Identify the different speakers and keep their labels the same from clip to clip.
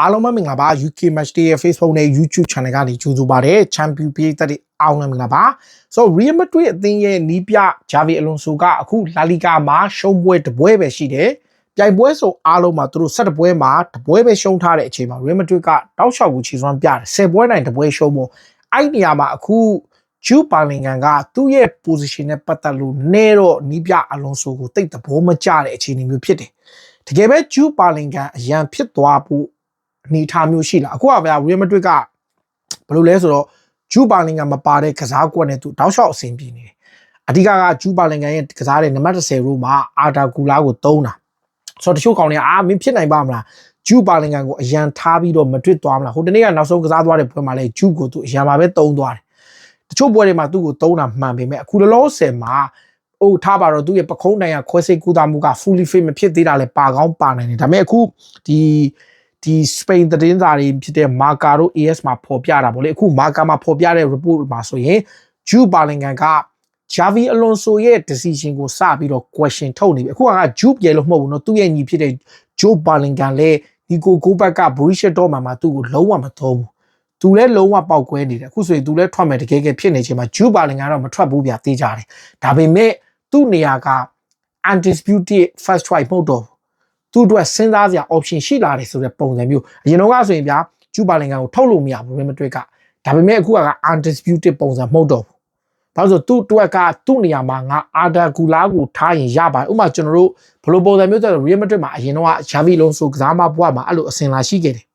Speaker 1: အားလုံးပဲမင်္ဂလာပါ UK Match Day ရဲ့ Facebook နဲ့ YouTube Channel ကနေကြိုဆိုပါရစေ Champion ပြည်သက်တွေအားလုံးပဲမင်္ဂလာပါဆိုတော့ Real Madrid အသင်းရဲ့နီးပြ Javi Alonso ကအခု La Liga မှာရှုံးပွဲတစ်ပွဲပဲရှိတယ်ပြိုင်ပွဲဆိုအားလုံးမှာသူတို့7ပွဲမှာတစ်ပွဲပဲရှုံးထားတဲ့အချိန်မှာ Real Madrid ကတောက်လျှောက်ကိုခြေစွမ်းပြတယ်10ပွဲနိုင်တစ်ပွဲရှုံးဖို့အဲ့ဒီနေရာမှာအခုဂျူပါလင်ကန်ကသူ့ရဲ့ position နဲ့ပတ်သက်လို့နဲတော့နီးပြအလွန်ဆိုကိုတိတ်သဘောမကျတဲ့အခြေအနေမျိုးဖြစ်တယ်တကယ်ပဲဂျူပါလင်ကန်အရန်ဖြစ်သွားဖို့ အနေအထားမျိုးရှိလားအခုကဗျာရီယယ်မက်ဒရစ်ကဘယ်လိုလဲဆိုတော့ဂျူပါလင်ကန်မပါတဲ့ကစားကွက်နဲ့သူတောက်လျှောက်အဆင်ပြေနေတယ်အဓိကကဂျူပါလင်ကန်ရဲ့ကစားတဲ့နံပါတ်10ရိုးမှာအာတာကူလာကိုသုံးတာဆိုတော့တချို့ကောင်တွေကအာမင်းဖြစ်နိုင်ပါမလားဂျူပါလင်ကန်ကိုအရန်ထားပြီးတော့မတွစ်သွားမလားဟိုတနေ့ကနောက်ဆုံးကစားသွားတဲ့ပွဲမှာလဲဂျူကိုသူအရန်ပါပဲသုံးသွားတယ်တချို့ပွဲတွေမှာသူ့ကိုသုံးတာမှန်ပေမဲ့အခုလောလောဆယ်မှာအိုးထားပါတော့သူ့ရဲ့ပခုံးတိုင်ရခွဲစိတ်ကူတာမှုက fully fit မဖြစ်သေးတာလဲပါကောင်းပါနိုင်တယ်ဒါပေမဲ့အခုဒီ ဒီစပိန်သတင်းစာတွေဖြစ်တဲ့မာကာတို့ AS မှာဖော်ပြတာဗောလေအခုမာကာမှာဖော်ပြတဲ့ report မှာဆိုရင်ဂျူဘာလင်ဂန်က Javi Alonso ရဲ့ decision ကိုစပြီးတော့ question ထုတ်နေပြီအခုကဂျူပြေလို့မဟုတ်ဘူးเนาะသူ့ရဲ့ညီဖြစ်တဲ့ Joe Bellingham လည်းဒီကိုကိုဘက်က Borussia Dortmund မှာသူ့ကိုလုံးဝမသုံးဘူးသူလည်းလုံးဝပောက်ကွဲနေတယ်အခုဆိုရင်သူလည်းထွက်မယ်တကယ်ကယ်ဖြစ်နေချိန်မှာ Joe Bellingham ကတော့မထွက်ဘူးဗျာသိကြတယ်ဒါပေမဲ့သူ့နေရာက undisputed first choice မဟုတ်တော့ သူ့အတွက်စဉ်းစားစရာ option ရှိလာတယ်ဆိုတဲ့ပုံစံမျိုးအရင်တော့ကဆိုရင်ဗျာကျူပါလင်ကန်ကိုထုတ်လို့မရဘူးဘယ်မတွေ့ကဒါပေမဲ့အခုက undisputed ပုံစံမဟုတ်တော့ဘူးဘာလို့ဆိုသူ့အတွက်ကသူ့နေရာမှာငါအာဒါဂူလာကိုထားရင်ရပါတယ်ဥပမာကျွန်တော်တို့ဘလိုပုံစံမျိုးဆိုတော့ Real Madrid မှာအရင်တော့ဂျာဗီလုံးဆိုကစားမဘွားမှာအဲ့လိုအစင်လာရှိခဲ့တယ်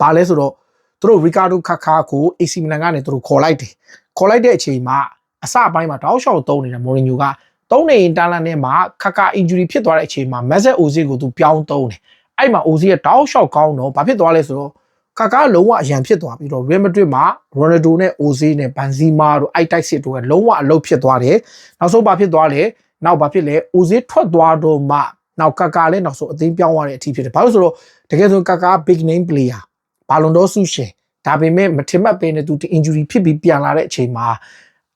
Speaker 1: ဘာလဲဆိုတော့သူတို့ Ricardo Kaká ကို AC Milan ကနေသူတို့ခေါ်လိုက်တယ်ခေါ်လိုက်တဲ့အချိန်မှာအစပိုင်းမှာတောက်လျှောက်သုံးနေတဲ့ Mourinho က သုံးနေရင်တာလန်နဲ့မှာခက်ခါ injury ဖြစ်သွားတဲ့အချိန်မှာ Mesut Ozil ကိုသူပြောင်းသုံးတယ်အဲ့မှာ Ozil ကတောက်လျှောက်ကောင်းတော့ဘာဖြစ်သွားလဲဆိုတော့ခက်ခါလုံးဝအရန်ဖြစ်သွားပြီးတော့ Real Madrid မှာ Ronaldo နဲ့ Ozil နဲ့ Benzema တို့အဲ့တိုက်စစ်တို့ကလုံးဝအလုပ်ဖြစ်သွားတယ်နောက်ဆုံးဘာဖြစ်သွားလဲနောက်ဘာဖြစ်လဲ Ozil ထွက်သွားတော့မှနောက်ကာကာလည်းနောက်ဆုံးအသိပြောင်းသွားတဲ့အထိဖြစ်တယ်ဘာလို့ဆိုတော့တကယ်ဆိုကာကာ big name player ဘာလွန်တော့ဆုရှင်ဒါပေမဲ့မထင်မှတ်ပေးနေသူ injury ဖြစ်ပြီးပြန်လာတဲ့အချိန်မှာ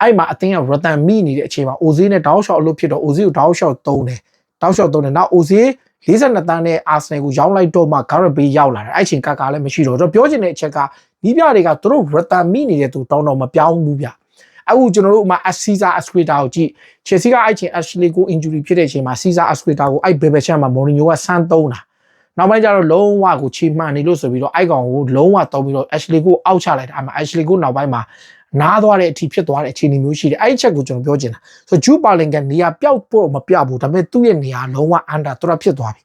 Speaker 1: အဲ့မှာအသင်းကရတန်မိနေတဲ့အချိန်မှာအိုဇေးနဲ့တောက်လျှောက်အလုပ်ဖြစ်တော့အိုဇေးကိုတောက်လျှောက်သုံးတယ်တောက်လျှောက်သုံးတယ်နောက်အိုဇေး42တန်းနဲ့အာဆနယ်ကိုရောင်းလိုက်တော့မှဂါရက်ဘေးရောက်လာတယ်အဲ့ချိန်ကကလည်းမရှိတော့တော့ပြောချင်တဲ့အချက်ကနီးပြတွေကသူတို့ရတန်မိနေတဲ့သူတောင်းတော့မပြောင်းဘူးဗျအခုကျွန်တော်တို့ဥမာအစီဇာအစကွေတာကိုကြည့်ချယ်ဆီကအဲ့ချိန်အက်ရှလီကိုအင်ဂျူရီဖြစ်တဲ့အချိန်မှာစီဇာအစကွေတာကိုအဲ့ဘေဘယ်ချန်မှာမော်ရီညိုကဆန်းသုံးတာနောက်ပိုင်းကျတော့လုံးဝကိုချီမှန်နေလို့ဆိုပြီးတော့အိုက်ကောင်ကိုလုံးဝတုံးပြီးတော့ Ashley ကိုအောက်ချလိုက်တာအမှ Ashley ကိုနောက်ပိုင်းမှာ နားသွားတဲ့အထိဖြစ်သွားတဲ့အခြေအနေမျိုးရှိတယ်အဲ့ဒီချက်ကိုကျွန်တော်ပြောချင်တာဆိုဂျူပါလင်ကနေရာပျောက်ဖို့မပြဘူးဒါပေမဲ့သူ့ရဲ့နေရာလုံးဝ under တော့ဖြစ်သွားပြီ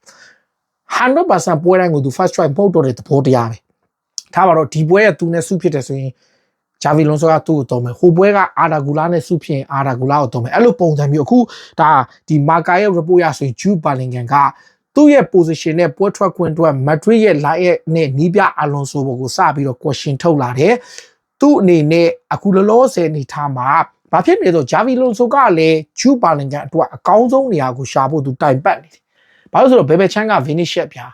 Speaker 1: 100%ပွဲတိုင်းကိုသူ first try ပို့တော့တဲ့သဘောတရားပဲထားပါတော့ဒီပွဲရဲ့သူနဲ့စုဖြစ်တယ်ဆိုရင်ဂျာဗီလွန်ဆိုကသူ့ကိုတုံးမယ်ဟိုပွဲကအာဒါဂူလာနဲ့စုဖြစ်ရင်အာဒါဂူလာကိုတုံးမယ်အဲ့လိုပုံစံမျိုးအခုဒါဒီမာကာရဲ့ report ရဆိုရင်ဂျူပါလင်ကန်ကသူ့ရဲ့ position နဲ့ပွဲထွက်ခွင့်အတွက် Madrid ရဲ့ line ရဲ့နဲ့နီးပြအလွန်ဆိုဘောကိုစပြီးတော့ question ထုတ်လာတယ် သူ့အနေနဲ့အခုလောလောဆယ်အနေထားမှာဘာဖြစ်နေဆိုဂျာဗီလွန်ဆိုကလည်းဂျူပါလင်ကန်အတွက်အကောင်းဆုံးနေရာကိုရှာဖို့သူတိုင်ပတ်နေတယ်။ဘာလို့ဆိုတော့ဘေဘယ်ချန်ကဗီနီရှက်ပြာ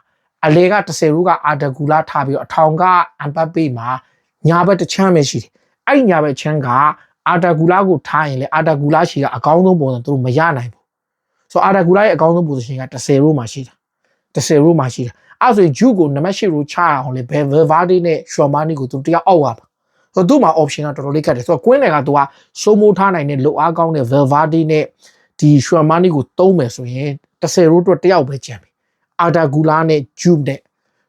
Speaker 1: အလေက30ရူကအာဒဂူလာထားပြီးတော့အထောင်ကအမ်ဘတ်ပေမှာညာဘက်တစ်ချမ်းပဲရှိတယ်။အဲ့ညာဘက်ချမ်းကအာဒဂူလာကိုထားရင်လေအာဒဂူလာရှိကအကောင်းဆုံးပုံစံသူတို့မရနိုင်ဘူး။ဆိုအာဒဂူလာရဲ့အကောင်းဆုံး position က30ရူမှာရှိတာ။30ရူမှာရှိတာ။အဲ့ဆိုရင်ဂျူကိုနံပါတ်8ရူချအောင်လေဘယ်ဗယ်ဗာဒီနဲ့ရှော်မာနီကိုသူတရားအောက်ရပါ ဆိုတော့သူ့မှာ option ကတော်တော်လေးကတ်တယ်ဆိုတော့ကွင်းနယ်ကသူကစိုးမိုးထားနိုင်တဲ့လိုအားကောင်းတဲ့ Valverde နဲ့ဒီ Shuamani ကိုသုံးမယ်ဆိုရင်30ရိုးအတွက်တယောက်ပဲကျန်ပြီ။ Arda-Güler နဲ့ Juve နဲ့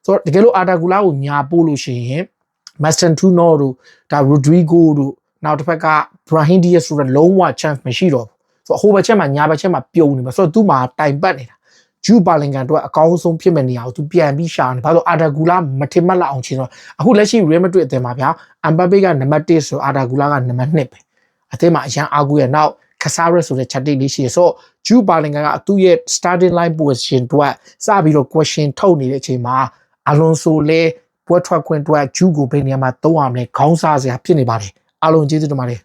Speaker 1: ဆိုတော့တကယ်လို့ Arda-Güler ကိုညာပို့လို့ရှိရင် Mastantuono တို့ဒါ Rodrigo တို့နောက်တစ်ဖက်က Brahim Diaz ဆိုတဲ့လုံးဝ chance မရှိတော့ဘူးဆိုတော့ဟိုဘက်ချက်မှာညာဘက်ချက်မှာပြုံနေမှာဆိုတော့သူ့မှာတိုင်ပတ်နေတာ ဂျူပါလင်ကန်တို့အကောင်းဆုံးဖြစ်မဲ့နေရာကိုသူပြန်ပြီးရှာနေဘာလို့အာဒါဂူလာမထင်မှတ်လောက်အောင်ချင်းတော့အခုလက်ရှိ Real Madrid အသင်းမှာဗျာအမ်ဘပေကနံပါတ်1ဆိုအာဒါဂူလာကနံပါတ်2ပဲအသင်းမှာအရန်အာဂူရဲ့နောက်ခဆာရက်ဆိုတဲ့ချက်တိတ်လေးရှိရဆိုဂျူပါလင်ကန်ကသူ့ရဲ့ starting line position တို့စပြီးတော့ question ထုတ်နေတဲ့အချိန်မှာအလွန်ဆိုလဲပွဲထွက်ခွင့်တို့ဂျူကိုဘယ်နေရာမှာသုံးရမလဲခေါင်းစားစရာဖြစ်နေပါတယ်အလုံးကျေးဇူးတင်ပါတယ်